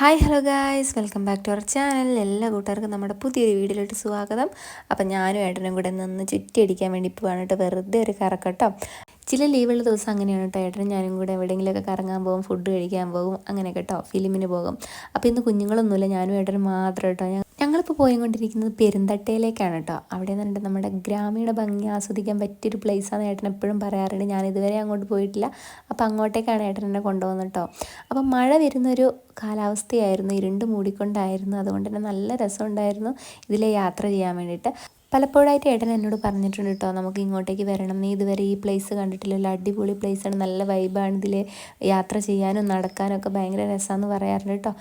Hi hello guys welcome back to our channel. എല്ലാ കൂട്ടുകാർക്കും നമ്മുടെ പുതിയൊരു വീഡിയോയിലോട്ട് സ്വാഗതം. അപ്പം ഞാനും ഏട്ടനും കൂടെ നിന്ന് ചുറ്റിയടിക്കാൻ വേണ്ടി പോവാണ് കേട്ടോ. വെറുതെ ഒരു കറക്കട്ടോ. ചില ലീവുള്ള ദിവസം അങ്ങനെയാണ് കേട്ടോ. ഏട്ടനും ഞാനും കൂടെ എവിടെയെങ്കിലുമൊക്കെ കറങ്ങാൻ പോകും ഫുഡ് കഴിക്കാൻ പോകും അങ്ങനെ കേട്ടോ. ഫിലിമിന് പോകും. അപ്പോൾ ഇന്ന് കുഞ്ഞുങ്ങളൊന്നുമില്ല ഞാനും ഏട്ടനും മാത്രം കേട്ടോ. ഞങ്ങളിപ്പോൾ പോയിക്കൊണ്ടിരിക്കുന്നത് പെരുന്തട്ടയിലേക്കാണ് കേട്ടോ അവിടെ നിന്നുണ്ട് നമ്മുടെ ഗ്രാമീണ ഭംഗി ആസ്വദിക്കാൻ പറ്റിയൊരു പ്ലേസാണ് ഏട്ടൻ എപ്പോഴും പറയാറുണ്ട്. ഞാൻ ഇതുവരെ അങ്ങോട്ട് പോയിട്ടില്ല. അപ്പോൾ അങ്ങോട്ടേക്കാണ് ഏട്ടൻ എന്നെ കൊണ്ടുപോകുന്നത് കേട്ടോ അപ്പം മഴ വരുന്നൊരു കാലാവസ്ഥയായിരുന്നു. ഇരുണ്ട് മൂടിക്കൊണ്ടായിരുന്നു. അതുകൊണ്ട് തന്നെ നല്ല രസമുണ്ടായിരുന്നു ഇതിലെ യാത്ര ചെയ്യാൻ വേണ്ടിയിട്ട്. പലപ്പോഴായിട്ട് ഏട്ടൻ എന്നോട് പറഞ്ഞിട്ടുണ്ട് കേട്ടോ നമുക്ക് ഇങ്ങോട്ടേക്ക് വരണം. നീ ഇതുവരെ ഈ പ്ലേസ് കണ്ടിട്ടില്ലല്ലോ അടിപൊളി പ്ലേസാണ് നല്ല വൈബാണ് ഇതിൽ യാത്ര ചെയ്യാനും നടക്കാനും ഒക്കെ ഭയങ്കര രസമാണെന്ന് പറയാറുണ്ട് കേട്ടോ.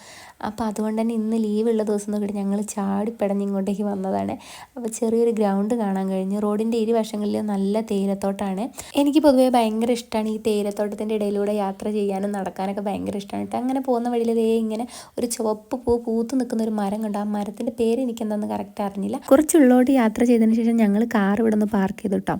അപ്പോൾ അതുകൊണ്ട് തന്നെ ഇന്ന് ലീവുള്ള ദിവസം നോക്കിയിട്ട് ഞങ്ങൾ ചാടിപ്പടഞ്ഞ് ഇങ്ങോട്ടേക്ക് വന്നതാണ്. അപ്പോൾ ചെറിയൊരു ഗ്രൗണ്ട് കാണാൻ കഴിഞ്ഞു. റോഡിന്റെ ഇരുവശങ്ങളിൽ നല്ല തേയിലത്തോട്ടാണ്. എനിക്ക് പൊതുവേ ഭയങ്കര ഇഷ്ടമാണ് ഈ തേയിലത്തോട്ടത്തിന്റെ ഇടയിലൂടെ യാത്ര ചെയ്യാനും നടക്കാനൊക്കെ ഭയങ്കര ഇഷ്ടമാണ് കേട്ടോ. അങ്ങനെ പോകുന്ന വഴിയിൽ ദേ ഇങ്ങനെ ഒരു ചുവപ്പ് പൂ പൂത്ത് നിൽക്കുന്ന ഒരു മരം കണ്ടു. ആ മരത്തിന്റെ പേര് എന്താണെന്ന് കറക്റ്റ് അറിഞ്ഞില്ല. കുറച്ചുള്ളോട്ട് യാത്ര ചെയ്തതിന് ശേഷം ഞങ്ങൾ കാർ ഇവിടെ നിന്ന് പാർക്ക് ചെയ്തു കേട്ടോ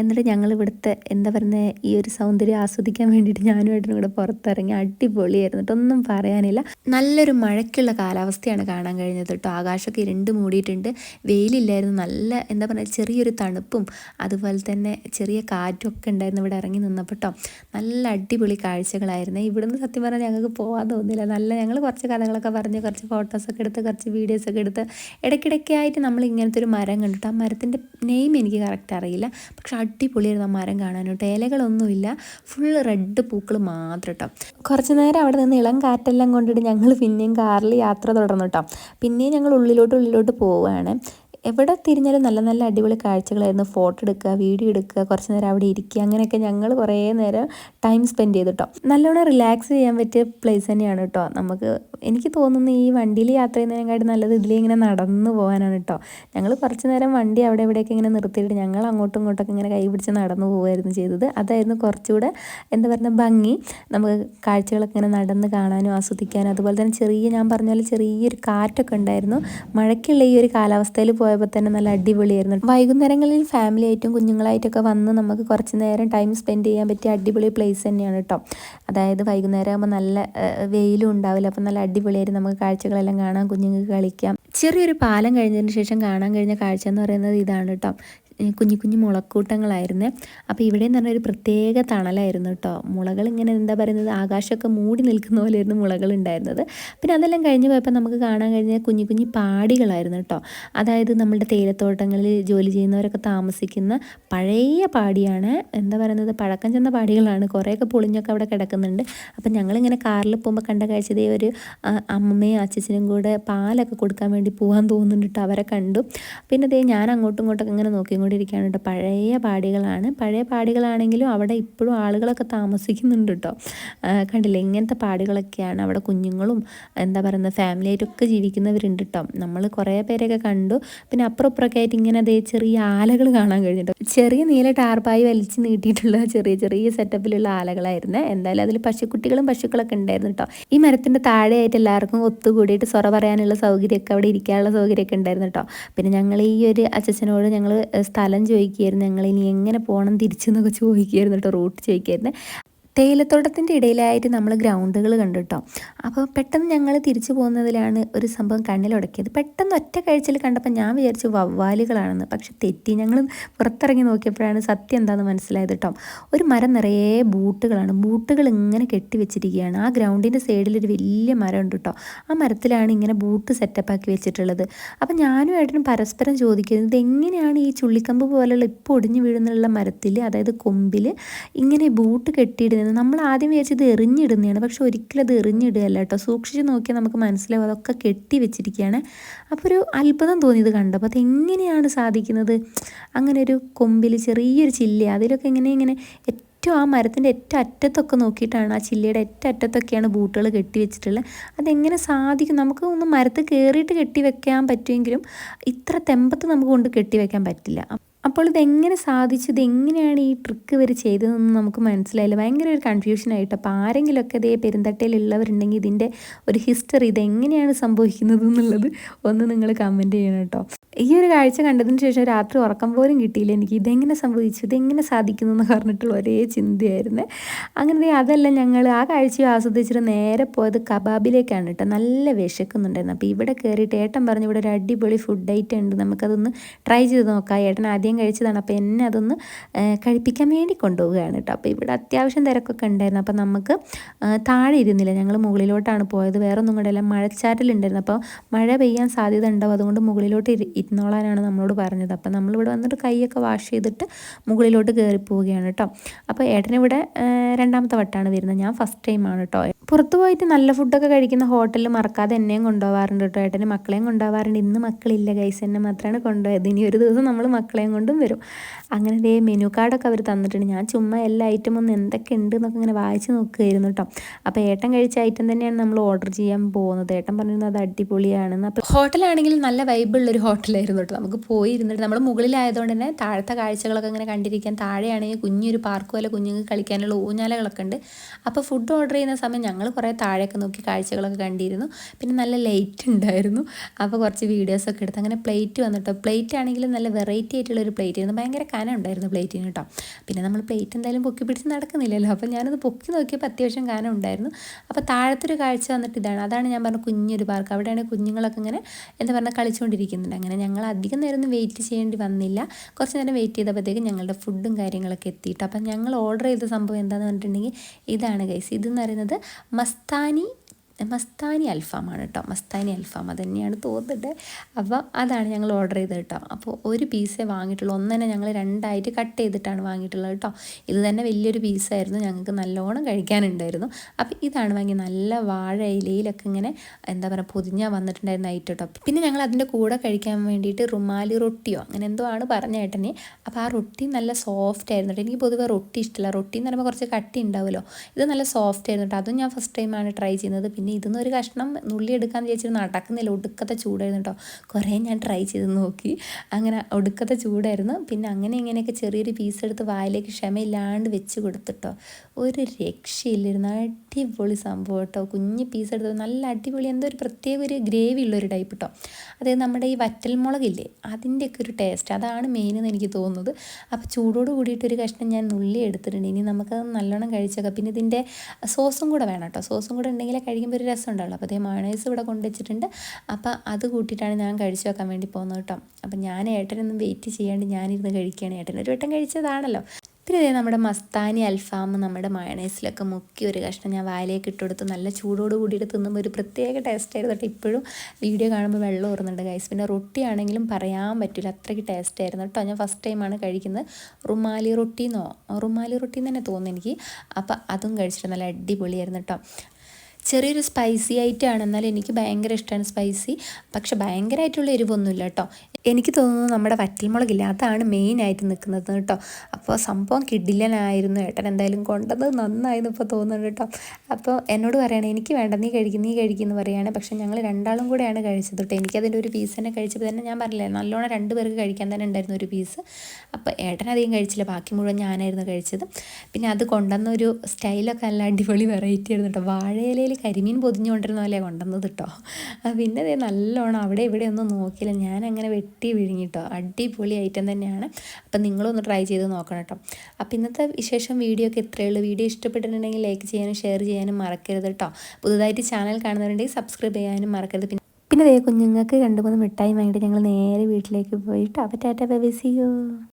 എന്നിട്ട് ഞങ്ങൾ ഇവിടുത്തെ എന്താ പറയുന്നത് ഈ ഒരു സൗന്ദര്യം ആസ്വദിക്കാൻ വേണ്ടിയിട്ട് ഞാനും ഏട്ടനും കൂടെ പുറത്തിറങ്ങി അടിപൊളിയായിരുന്നു കേട്ടോ ഒന്നും പറയാനില്ല. നല്ലൊരു മഴയ്ക്കുള്ള കാലാവസ്ഥയാണ് കാണാൻ കഴിഞ്ഞത് കേട്ടോ ആകാശമൊക്കെ ഇരുണ്ട് മൂടിയിട്ടുണ്ട്. വെയിലില്ലായിരുന്നു. നല്ല എന്താ പറയുക ചെറിയൊരു തണുപ്പും അതുപോലെ തന്നെ ചെറിയ കാറ്റും ഒക്കെ ഉണ്ടായിരുന്നു ഇവിടെ ഇറങ്ങി നിന്നപ്പോൾ കേട്ടോ നല്ല അടിപൊളി കാഴ്ചകളായിരുന്നു. ഇവിടുന്ന് സത്യം പറഞ്ഞാൽ ഞങ്ങൾക്ക് പോകാൻ തോന്നില്ല നല്ല ഞങ്ങൾ കുറച്ച് കഥകളൊക്കെ പറഞ്ഞ് കുറച്ച് ഫോട്ടോസൊക്കെ എടുത്ത് കുറച്ച് വീഡിയോസൊക്കെ എടുത്ത് ഇടയ്ക്കിടയ്ക്കായിട്ട് നമ്മൾ ഇങ്ങനത്തെ ഒരു മരം കണ്ടിട്ട് ആ മരത്തിന്റെ നെയിം എനിക്ക് കറക്റ്റ് അറിയില്ല. പക്ഷെ അടിപൊളിയായിരുന്നു ആ മരം കാണാനോട്ട് ഇലകളൊന്നുമില്ല. ഫുൾ റെഡ് പൂക്കൾ മാത്രം കേട്ടോ കുറച്ച് നേരം അവിടെ നിന്ന് ഇളം കാറ്റെല്ലാം കൊണ്ടിട്ട് ഞങ്ങൾ പിന്നെയും കാറിൽ യാത്ര തുടർന്നു കേട്ടോ പിന്നെയും ഞങ്ങൾ ഉള്ളിലോട്ട് ഉള്ളിലോട്ട് പോവുകയാണ്. എവിടെ തിരിഞ്ഞാലും നല്ല നല്ല അടിപൊളി കാഴ്ചകളായിരുന്നു. ഫോട്ടോ എടുക്കുക വീഡിയോ എടുക്കുക കുറച്ച് നേരം അവിടെ ഇരിക്കുക അങ്ങനെയൊക്കെ ഞങ്ങൾ കുറേ നേരം ടൈം സ്പെൻഡ് ചെയ്തു കേട്ടോ നല്ലോണം റിലാക്സ് ചെയ്യാൻ പറ്റിയ പ്ലേസ് തന്നെയാണ് കേട്ടോ നമുക്ക് എനിക്ക് തോന്നുന്നു ഈ വണ്ടിയിൽ യാത്ര ചെയ്യുന്നതിനെക്കാട്ടി നല്ലത് ഇതിലിങ്ങനെ നടന്നു പോകാനാണ് കേട്ടോ ഞങ്ങൾ കുറച്ച് നേരം വണ്ടി അവിടെ എവിടെയൊക്കെ ഇങ്ങനെ നിർത്തിയിട്ട് ഞങ്ങൾ അങ്ങോട്ടും ഇങ്ങോട്ടൊക്കെ ഇങ്ങനെ കൈ പിടിച്ച് നടന്നു പോവുമായിരുന്നു ചെയ്തത്. അതായിരുന്നു കുറച്ചുകൂടെ എന്താ പറയുക ഭംഗി. നമുക്ക് കാഴ്ചകളൊക്കെ ഇങ്ങനെ നടന്ന് കാണാനും ആസ്വദിക്കാനും. അതുപോലെ തന്നെ ചെറിയ ഞാൻ പറഞ്ഞ പോലെ ചെറിയൊരു കാറ്റൊക്കെ ഉണ്ടായിരുന്നു. മഴയ്ക്കുള്ള ഈ ഒരു കാലാവസ്ഥയിൽ പോയപ്പോൾ തന്നെ നല്ല അടിപൊളിയായിരുന്നു. വൈകുന്നേരങ്ങളിൽ ഫാമിലി ആയിട്ടും കുഞ്ഞുങ്ങളായിട്ടൊക്കെ വന്ന് നമുക്ക് കുറച്ച് നേരം ടൈം സ്പെൻഡ് ചെയ്യാൻ പറ്റിയ അടിപൊളി പ്ലേസ് തന്നെയാണ് കേട്ടോ അതായത് വൈകുന്നേരം ആകുമ്പോൾ നല്ല വെയിലും ഉണ്ടാവില്ല. അപ്പം നല്ല അടിപൊളിയായിരുന്നു നമുക്ക് കാഴ്ചകളെല്ലാം കാണാം കുഞ്ഞുങ്ങൾക്ക് കളിക്കാം. ചെറിയൊരു പാലം കഴിഞ്ഞതിന് ശേഷം കാണാൻ കഴിഞ്ഞ കാഴ്ച എന്ന് പറയുന്നത് ഇതാണ് കേട്ടോ കുഞ്ഞു കുഞ്ഞു മുളക്കൂട്ടങ്ങളായിരുന്നു. അപ്പോൾ ഇവിടെ എന്ന് പറഞ്ഞാൽ ഒരു പ്രത്യേക തണലായിരുന്നു കേട്ടോ മുളകൾ ഇങ്ങനെ എന്താ പറയുന്നത്? ആകാശമൊക്കെ മൂടി നിൽക്കുന്ന പോലെയായിരുന്നു മുളകൾ ഉണ്ടായിരുന്നത് പിന്നെ അതെല്ലാം കഴിഞ്ഞ് പോയപ്പോൾ നമുക്ക് കാണാൻ കഴിഞ്ഞ കുഞ്ഞു കുഞ്ഞു പാടികളായിരുന്നു കേട്ടോ അതായത് നമ്മുടെ തേയിലത്തോട്ടങ്ങളിൽ ജോലി ചെയ്യുന്നവരൊക്കെ താമസിക്കുന്ന പഴയ പാടിയാണ് എന്താ പറയുന്നത്? പഴക്കം ചെന്ന പാടികളാണ്. കുറേയൊക്കെ പൊളിഞ്ഞൊക്കെ അവിടെ കിടക്കുന്നുണ്ട്. അപ്പം ഞങ്ങളിങ്ങനെ കാറിൽ പോകുമ്പോൾ കണ്ട കാഴ്ചതേ ഒരു അമ്മയും അച്ഛനും കൂടെ പാലൊക്കെ കൊടുക്കാൻ വേണ്ടി പോകാൻ തോന്നുന്നുണ്ട് അവരെ കണ്ടു. പിന്നെ ദേ ഞാൻ അങ്ങോട്ടും ഇങ്ങോട്ടൊക്കെ ഇങ്ങനെ നോക്കി കൊണ്ടിരിക്കുകയാണ് കേട്ടോ പഴയ പാടികളാണ്. പഴയ പാടികളാണെങ്കിലും അവിടെ ഇപ്പോഴും ആളുകളൊക്കെ താമസിക്കുന്നുണ്ട് കേട്ടോ കണ്ടില്ലേ? ഇങ്ങനത്തെ പാടികളൊക്കെയാണ് അവിടെ കുഞ്ഞുങ്ങളും എന്താ പറയുന്നത് ഫാമിലി ആയിട്ടൊക്കെ ജീവിക്കുന്നവരുണ്ട് കേട്ടോ നമ്മൾ കുറേ പേരെയൊക്കെ കണ്ടു. പിന്നെ അപ്പുറപ്പുറമൊക്കെ ആയിട്ട് ഇങ്ങനെ അതേ ചെറിയ ആലകൾ കാണാൻ കഴിഞ്ഞിട്ടോ ചെറിയ നീല ടാർപ്പായി വലിച്ച് നീട്ടിയിട്ടുള്ള ചെറിയ ചെറിയ സെറ്റപ്പിലുള്ള ആലകളായിരുന്നു. എന്തായാലും അതിൽ പശുക്കുട്ടികളും പശുക്കളൊക്കെ ഉണ്ടായിരുന്നു കേട്ടോ ഈ മരത്തിന്റെ താഴെയായിട്ട് എല്ലാവർക്കും ഒത്തുകൂടിയിട്ട് സൊറ പറയാനുള്ള സൗകര്യമൊക്കെ അവിടെ ഇരിക്കാനുള്ള സൗകര്യമൊക്കെ ഉണ്ടായിരുന്നു കേട്ടോ പിന്നെ ഞങ്ങൾ ഈ ഒരു അച്ഛനോട് ഞങ്ങൾ സ്ഥലം ചോദിക്കുമായിരുന്നു ഞങ്ങൾ ഇനി എങ്ങനെ പോകണം തിരിച്ചെന്നൊക്കെ ചോദിക്കുമായിരുന്നു കേട്ടോ റൂട്ട് ചോദിക്കുമായിരുന്നു തേയിലത്തോട്ടത്തിന്റെ ഇടയിലായിട്ട് നമ്മൾ ഗ്രൗണ്ടുകൾ കണ്ടു കേട്ടോ അപ്പോൾ പെട്ടെന്ന് ഞങ്ങൾ തിരിച്ചു പോകുന്നതിലാണ് ഒരു സംഭവം കണ്ണിലുടക്കിയത്. പെട്ടെന്ന് ഒറ്റ കാഴ്ചയിൽ കണ്ടപ്പോൾ ഞാൻ വിചാരിച്ചു വവ്വാലുകളാണെന്ന്. പക്ഷെ തെറ്റി. ഞങ്ങൾ പുറത്തിറങ്ങി നോക്കിയപ്പോഴാണ് സത്യം എന്താണെന്ന് മനസ്സിലായത് കേട്ടോ. ഒരു മരം നിറയെ ബൂട്ടുകളാണ്. ബൂട്ടുകൾ ഇങ്ങനെ കെട്ടിവെച്ചിരിക്കുകയാണ് ആ ഗ്രൗണ്ടിന്റെ സൈഡിൽ ഒരു വലിയ മരം ഉണ്ട് കേട്ടോ. ആ മരത്തിലാണ് ഇങ്ങനെ ബൂട്ട് സെറ്റപ്പ് ആക്കി വെച്ചിട്ടുള്ളത്. അപ്പം ഞാനും ഏട്ടനും പരസ്പരം ചോദിക്കുന്നത് എങ്ങനെയാണ് ഈ ചുള്ളിക്കമ്പ് പോലുള്ള ഇപ്പോൾ ഒടിഞ്ഞു വീഴുന്നുള്ള മരത്തിൽ അതായത് കൊമ്പിൽ ഇങ്ങനെ ബൂട്ട് കെട്ടിയിടുന്നത്? പറയുന്നത് നമ്മൾ ആദ്യം വിചാരിച്ചത് എറിഞ്ഞിടുന്നതാണ്. പക്ഷെ ഒരിക്കലും അത് എറിഞ്ഞിടുകയല്ല കേട്ടോ. സൂക്ഷിച്ച് നോക്കിയാൽ നമുക്ക് മനസ്സിലാവും. അതൊക്കെ കെട്ടി വെച്ചിരിക്കുകയാണ്. അപ്പോൾ ഒരു അത്ഭുതം തോന്നിയത് കണ്ടപ്പോൾ. അതെങ്ങനെയാണ് സാധിക്കുന്നത്? അങ്ങനെ ഒരു കൊമ്പിൽ ചെറിയൊരു ചില്ല അതിലൊക്കെ എങ്ങനെ ഇങ്ങനെ ഏറ്റവും ആ മരത്തിന്റെ ഏറ്റവും അറ്റത്തൊക്കെ നോക്കിയിട്ടാണ് ആ ചില്ലയുടെ ഏറ്റവും അറ്റത്തൊക്കെയാണ് ബൂട്ടുകൾ കെട്ടി വെച്ചിട്ടുള്ളത്. അതെങ്ങനെ സാധിക്കും? നമുക്ക് ഒന്ന് മരത്ത് കയറിയിട്ട് കെട്ടി വെക്കാൻ പറ്റുമെങ്കിലും ഇത്ര തെമ്പത്ത് നമുക്ക് കൊണ്ട് കെട്ടി വെക്കാൻ പറ്റില്ല. അപ്പോൾ ഇതെങ്ങനെ സാധിച്ചു? ഇതെങ്ങനെയാണ് ഈ ട്രിക്ക് ഇവർ ചെയ്തതെന്ന് നമുക്ക് മനസ്സിലായില്ല. ഭയങ്കര ഒരു കൺഫ്യൂഷനായിട്ട് അപ്പോൾ ആരെങ്കിലുമൊക്കെ ഇതേ പെരുന്തട്ടയിലുള്ളവരുണ്ടെങ്കിൽ ഇതിന്റെ ഒരു ഹിസ്റ്ററി ഇതെങ്ങനെയാണ് സംഭവിക്കുന്നത് എന്നുള്ളത് ഒന്ന് നിങ്ങൾ കമന്റ് ചെയ്യണം കേട്ടോ. ഈ ഒരു കാഴ്ച കണ്ടതിന് ശേഷം രാത്രി ഉറക്കം പോലും കിട്ടിയില്ല എനിക്ക്. ഇതെങ്ങനെ സംഭവിച്ചു? ഇതെങ്ങനെ സാധിക്കുന്നു എന്ന് പറഞ്ഞിട്ടുള്ള ഒരേ ചിന്തയായിരുന്നു. അങ്ങനെ അതല്ല ഞങ്ങൾ ആ കാഴ്ച ആസ്വദിച്ചിട്ട് നേരെ പോയത് കബാബിലേക്കാണ് കേട്ടോ. നല്ല വിശക്കുന്നുണ്ടായിരുന്നു. അപ്പോൾ ഇവിടെ കയറിയിട്ട് ഏട്ടൻ പറഞ്ഞു ഇവിടെ ഒരു അടിപൊളി ഫുഡ് ഐറ്റം ഉണ്ട്. നമുക്കതൊന്ന് ട്രൈ ചെയ്ത് നോക്കാം. ഏട്ടൻ ആദ്യം കഴിച്ചതാണ്. അപ്പോൾ എന്നെ അതൊന്ന് കഴിപ്പിക്കാൻ വേണ്ടി കൊണ്ടുപോവുകയാണ് കേട്ടോ. അപ്പോൾ ഇവിടെ അത്യാവശ്യം തിരക്കൊക്കെ ഉണ്ടായിരുന്നു. അപ്പോൾ നമുക്ക് താഴെ ഇരുന്നില്ല. ഞങ്ങൾ മുകളിലോട്ടാണ് പോയത്. വേറെ ഒന്നും കൂടെ അല്ല മഴച്ചാറ്റലുണ്ടായിരുന്നു. അപ്പോൾ മഴ പെയ്യാൻ സാധ്യത ഉണ്ടാവും അതുകൊണ്ട് മുകളിലോട്ട് ഇരുന്നോളാനാണ് നമ്മളോട് പറഞ്ഞത്. അപ്പം നമ്മളിവിടെ വന്നിട്ട് കൈയൊക്കെ വാഷ് ചെയ്തിട്ട് മുകളിലോട്ട് കയറി പോവുകയാണ് കേട്ടോ അപ്പോൾ ഏട്ടനിവിടെ രണ്ടാമത്തെ വട്ടാണ് വരുന്നത്. ഞാൻ ഫസ്റ്റ് ടൈമാണ് കേട്ടോ പുറത്ത് പോയിട്ട് നല്ല ഫുഡൊക്കെ കഴിക്കുന്ന ഹോട്ടലിൽ മറക്കാതെ എന്നെയും കൊണ്ടുപോകാറുണ്ട് കേട്ടോ ഏട്ടന് മക്കളെയും കൊണ്ടുപോകാറുണ്ട് ഇന്ന് മക്കളില്ല. ഗൈസ് എന്നെ മാത്രമാണ് കൊണ്ടുപോയത്. ഇനി ഒരു ദിവസം നമ്മൾ മക്കളെയും കൊണ്ടും വരും. അങ്ങനെ ദേ മെനു കാർഡൊക്കെ അവർ തന്നിട്ടുണ്ട്. ഞാൻ ചുമ്മാ എല്ലാ ഐറ്റം ഒന്ന് എന്തൊക്കെ ഉണ്ട് എന്നൊക്കെ ഇങ്ങനെ വായിച്ച് നോക്കുകയായിരുന്നു കേട്ടോ അപ്പോൾ ഏട്ടൻ കഴിച്ച ഐറ്റം തന്നെയാണ് നമ്മൾ ഓർഡർ ചെയ്യാൻ പോകുന്നത്. ഏട്ടൻ പറഞ്ഞിരുന്നത് അത് അടിപൊളിയാണെന്ന്. അപ്പോൾ ഹോട്ടലാണെങ്കിൽ നല്ല വൈബുള്ളൊരു ഹോട്ടലായിരുന്നു കേട്ടോ നമുക്ക് പോയി ഇരുന്നിട്ട് നമ്മൾ മുകളിലായതുകൊണ്ട് തന്നെ താഴത്തെ കാഴ്ചകളൊക്കെ ഇങ്ങനെ കണ്ടിരിക്കാൻ താഴെയാണെങ്കിൽ കുഞ്ഞൊരു പാർക്ക് പോലെ കുഞ്ഞുങ്ങൾക്ക് കളിക്കാനുള്ള ഊഞ്ഞാലകളൊക്കെ ഉണ്ട്. അപ്പോൾ ഫുഡ് ഓർഡർ ചെയ്യുന്ന സമയം ഞങ്ങൾ കുറേ താഴെയൊക്കെ നോക്കി കാഴ്ചകളൊക്കെ കണ്ടിരുന്നു. പിന്നെ നല്ല ലൈറ്റ് ഉണ്ടായിരുന്നു. അപ്പോൾ കുറച്ച് വീഡിയോസൊക്കെ എടുത്ത് അങ്ങനെ പ്ലേറ്റ് വന്നിട്ടോ. പ്ലേറ്റ് ആണെങ്കിലും നല്ല വെറൈറ്റി ആയിട്ടുള്ള ഒരു പ്ലേറ്റ് ആയിരുന്നു. ഭയങ്കര കനം ഉണ്ടായിരുന്നു പ്ലേറ്റിന് കേട്ടോ. പിന്നെ നമ്മൾ പ്ലേറ്റ് എന്തായാലും പൊക്കി പിടിച്ച് നടക്കുന്നില്ലല്ലോ. അപ്പോൾ ഞാനത് പൊക്കി നോക്കിയപ്പോൾ അത്യാവശ്യം കനം ഉണ്ടായിരുന്നു. അപ്പോൾ താഴത്തൊരു കാഴ്ച വന്നിട്ട് ഇതാണ്. അതാണ് ഞാൻ പറഞ്ഞ കുഞ്ഞൊരു പാർക്ക് അവിടെയാണ് കുഞ്ഞുങ്ങളൊക്കെ ഇങ്ങനെ എന്താ പറഞ്ഞാൽ കളിച്ചുകൊണ്ടിരിക്കുന്നുണ്ട് അങ്ങനെ ഞങ്ങൾ അധികം നേരം ഒന്നും വെയിറ്റ് ചെയ്യേണ്ടി വന്നില്ല. കുറച്ച് നേരം വെയിറ്റ് ചെയ്തപ്പോഴത്തേക്കും ഞങ്ങളുടെ ഫുഡും കാര്യങ്ങളൊക്കെ എത്തിയിട്ട്. അപ്പം ഞങ്ങൾ ഓർഡർ ചെയ്ത സംഭവം എന്താണെന്ന് പറഞ്ഞിട്ടുണ്ടെങ്കിൽ ഇതാണ് ഗൈസ് ഇതെന്ന് പറയുന്നത് മസ്താനി മസ്താനി അൽഫാമാണ് കേട്ടോ. മസ്താനി അൽഫാം അത് തന്നെയാണ് തോന്നിട്ട് അപ്പോൾ അതാണ് ഞങ്ങൾ ഓർഡർ ചെയ്തത് കേട്ടോ. അപ്പോൾ ഒരു പീസേ വാങ്ങിയിട്ടുള്ളൂ. ഒന്നെ ഞങ്ങൾ രണ്ടായിട്ട് കട്ട് ചെയ്തിട്ടാണ് വാങ്ങിയിട്ടുള്ളത് കേട്ടോ. ഇത് തന്നെ വലിയൊരു പീസായിരുന്നു ഞങ്ങൾക്ക് നല്ലോണം കഴിക്കാനുണ്ടായിരുന്നു. അപ്പോൾ ഇതാണ് വാങ്ങി നല്ല വാഴ ഇലയിലൊക്കെ ഇങ്ങനെ എന്താ പറയുക പൊതിഞ്ഞാൽ വന്നിട്ടുണ്ടായിരുന്ന ഐറ്റം കേട്ടോ. പിന്നെ ഞങ്ങൾ അതിന്റെ കൂടെ കഴിക്കാൻ വേണ്ടിയിട്ട് റുമാലി റൊട്ടിയോ അങ്ങനെ എന്തോ ആണ് പറഞ്ഞ ഏട്ടനെ. അപ്പോൾ ആ റൊട്ടി നല്ല സോഫ്റ്റ് ആയിരുന്നു കേട്ടോ. എനിക്ക് പൊതുവെ റൊട്ടി ഇഷ്ടമല്ല. റൊട്ടി എന്ന് പറയുമ്പോൾ കുറച്ച് കട്ടി ഉണ്ടാവുമല്ലോ. ഇത് നല്ല സോഫ്റ്റ് ആയിരുന്നു കേട്ടോ. അതും ഞാൻ ഫസ്റ്റ് ടൈമാണ് ട്രൈ ചെയ്യുന്നത്. പിന്നെ പിന്നെ ഇതൊന്നും ഒരു കഷ്ണം നുള്ളി എടുക്കാൻ വിചാരിച്ചിരുന്നു. നടക്കുന്നില്ല. ഒടുക്കത്തെ ചൂടായിരുന്നു കേട്ടോ കുറേ ഞാൻ ട്രൈ ചെയ്ത് നോക്കി. അങ്ങനെ ഒടുക്കത്തെ ചൂടായിരുന്നു. പിന്നെ അങ്ങനെ ഇങ്ങനെയൊക്കെ ചെറിയൊരു പീസ് എടുത്ത് വായിലേക്ക് ക്ഷമയില്ലാണ്ട് വെച്ച് കൊടുത്തിട്ടോ ഒരു രക്ഷയില്ലായിരുന്നു. അടിപൊളി സംഭവം കേട്ടോ കുഞ്ഞ് പീസ് എടുത്ത് നല്ല അടിപൊളി. എന്തോ ഒരു പ്രത്യേക ഒരു ഗ്രേവി ഉള്ളൊരു ടൈപ്പ് കേട്ടോ അതായത് നമ്മുടെ ഈ വറ്റൽമുളകില്ലേ അതിന്റെയൊക്കെ ഒരു ടേസ്റ്റ് അതാണ് മെയിൻ എന്ന് എനിക്ക് തോന്നുന്നത്. അപ്പോൾ ചൂടോട് കൂടിയിട്ട് ഒരു കഷ്ണം ഞാൻ നുള്ളി എടുത്തിട്ടുണ്ട്. ഇനി നമുക്കത് നല്ലോണം കഴിച്ചേക്കാം. പിന്നെ ഇതിന്റെ സോസും കൂടെ വേണം കേട്ടോ സോസും കൂടെ ഉണ്ടെങ്കിൽ കഴിക്കുമ്പോൾ ഒരു രസം ഉണ്ടാവുള്ളൂ അപ്പോൾ അതേ മയണൈസ് ഇവിടെ കൊണ്ടുവച്ചിട്ടുണ്ട്. അപ്പോൾ അത് കൂട്ടിയിട്ടാണ് ഞാൻ കഴിച്ചു വെക്കാൻ വേണ്ടി പോകുന്നത് കേട്ടോ. അപ്പോൾ ഞാൻ ഏട്ടനൊന്നും വെയിറ്റ് ചെയ്യാണ്ട് ഞാനിരുന്ന് കഴിക്കുകയാണ്. ഏട്ടൻ ഒരു വട്ടം കഴിച്ചതാണല്ലോ. പിന്നെ ഇതേ നമ്മുടെ മസ്താനി അൽഫാം നമ്മുടെ മയണൈസിലൊക്കെ മുക്കി ഒരു കഷ്ണം ഞാൻ വായിലേക്ക് ഇട്ടുകൊടുത്ത് നല്ല ചൂടോട് കൂടിയിട്ട് തിന്നുമ്പോൾ ഒരു പ്രത്യേക ടേസ്റ്റ് ആയിരുന്നു കേട്ടോ. ഇപ്പോഴും വീഡിയോ കാണുമ്പോൾ വെള്ളം ഓർന്നുണ്ട് ഗൈസ് പിന്നെ റൊട്ടി ആണെങ്കിലും പറയാൻ പറ്റില്ല. അത്രയ്ക്ക് ടേസ്റ്റ് ആയിരുന്നു കേട്ടോ. ഞാൻ ഫസ്റ്റ് ടൈമാണ് കഴിക്കുന്നത്. റുമാലി റൊട്ടിന്നോ? റുമാലി റൊട്ടി തന്നെ തോന്നുന്നു എനിക്ക്. അപ്പോൾ അതും കഴിച്ചിട്ട് നല്ല അടിപൊളിയായിരുന്നു കേട്ടോ. ചെറിയൊരു സ്പൈസി ആയിട്ടാണ് എന്നാൽ എനിക്ക് ഭയങ്കര ഇഷ്ടമാണ് സ്പൈസി പക്ഷെ ഭയങ്കരമായിട്ടുള്ള എരിവൊന്നുമില്ല കേട്ടോ. എനിക്ക് തോന്നുന്നു നമ്മുടെ വറ്റൽമുളക് വറ്റൽമുളകില്ല മെയിൻ ആയിട്ട് നിൽക്കുന്നത് കേട്ടോ. അപ്പോൾ സംഭവം കിഡിലനായിരുന്നു ഏട്ടൻ എന്തായാലും കൊണ്ടത് നന്നായിരുന്നു ഇപ്പോൾ തോന്നുന്നുണ്ട് കേട്ടോ. അപ്പോൾ എന്നോട് പറയണേ എനിക്ക് വേണ്ട നീ കഴിക്കും നീ കഴിക്കുന്നു പറയുകയാണ് പക്ഷെ ഞങ്ങൾ രണ്ടാളും കൂടെയാണ് കഴിച്ചത് കേട്ടോ. എനിക്കതിന്റെ ഒരു പീസ് തന്നെ കഴിച്ചപ്പോൾ തന്നെ ഞാൻ പറഞ്ഞില്ലേ നല്ലോണം രണ്ട് പേർക്ക് കഴിക്കാൻ തന്നെ ഉണ്ടായിരുന്നു ഒരു പീസ് അപ്പോൾ ഏട്ടൻ അധികം കഴിച്ചില്ല ബാക്കി മുഴുവൻ ഞാനായിരുന്നു കഴിച്ചത്. പിന്നെ അത് കൊണ്ടുവന്ന ഒരു സ്റ്റൈലൊക്കെ നല്ല അടിപൊളി വെറൈറ്റി ആയിരുന്നു കേട്ടോ. വാഴയിലയിൽ കരിമീൻ പൊതിഞ്ഞുകൊണ്ടിരുന്ന പോലെ കൊണ്ടുവന്നത് കേട്ടോ പിന്നെ അതേ നല്ലോണം അവിടെ ഇവിടെ ഒന്നും നോക്കിയില്ല ഞാൻ അങ്ങനെ വെട്ടി വിഴുങ്ങിട്ടോ. അടിപൊളി ഐറ്റം തന്നെയാണ്. അപ്പം നിങ്ങളൊന്ന് ട്രൈ ചെയ്ത് നോക്കണം കേട്ടോ അപ്പം ഇന്നത്തെ വിശേഷം വീഡിയോ ഒക്കെ ഇത്രയേ ഉള്ളൂ. വീഡിയോ ഇഷ്ടപ്പെട്ടിട്ടുണ്ടെങ്കിൽ ലൈക്ക് ചെയ്യാനും ഷെയർ ചെയ്യാനും മറക്കരുത് കേട്ടോ പുതുതായിട്ട് ചാനൽ കാണുന്നവരുണ്ടെങ്കിൽ സബ്സ്ക്രൈബ് ചെയ്യാനും മറക്കരുത്. പിന്നെ പിന്നെ കുഞ്ഞുങ്ങൾക്ക് രണ്ട് മൂന്ന് മിഠായി വാങ്ങിയിട്ട് ഞങ്ങൾ നേരെ വീട്ടിലേക്ക് പോയിട്ട്. അപ്പം ടാറ്റ ബൈ സി